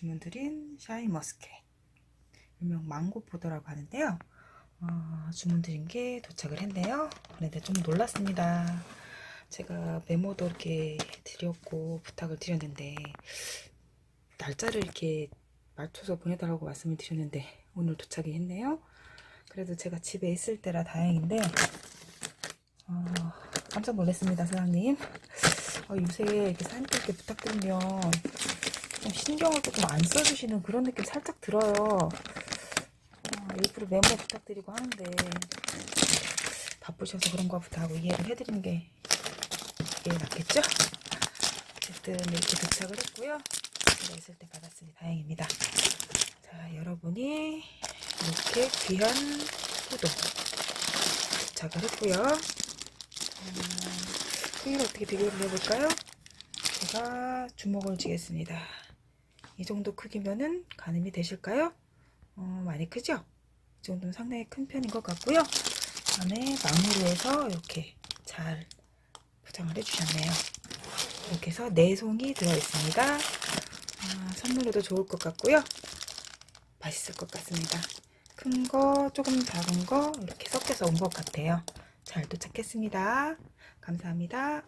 주문드린 샤인머스켓 일명 망고포도라고 하는데요. 어, 주문드린 게 도착을 했네요. 그런데 좀 놀랐습니다. 제가 메모도 이렇게 드렸고 부탁을 드렸는데 날짜를 이렇게 맞춰서 보내달라고 말씀을 드렸는데 오늘 도착이 했네요. 그래도 제가 집에 있을 때라 다행인데 어, 깜짝 놀랐습니다, 사장님. 어, 요새 이렇게 사장님께 부탁드리면 좀 신경을 조금 안 써주시는 그런 느낌 살짝 들어요. 어, 일부러 메모 부탁드리고 하는데 바쁘셔서 그런 거 부탁하고 이해를 해드리는 게 이게 낫겠죠? 어쨌든 이렇게 도착을 했고요. 제가 있을 때 받았으니 다행입니다. 자, 여러분이 이렇게 귀한 포도 도착을 했고요. 음, 크기를 어떻게 비교를 해볼까요? 제가 주먹을 쥐겠습니다. 이 정도 크기면은 가늠이 되실까요? 어, 많이 크죠? 이 정도는 상당히 큰 편인 것 같고요. 안에 망으로 해서 이렇게 잘 포장을 해주셨네요. 이렇게 해서 네 송이 들어있습니다. 아, 선물로도 좋을 것 같고요. 맛있을 것 같습니다. 큰 거, 조금 작은 거 이렇게 섞여서 온 것 같아요. 잘 도착했습니다. 감사합니다.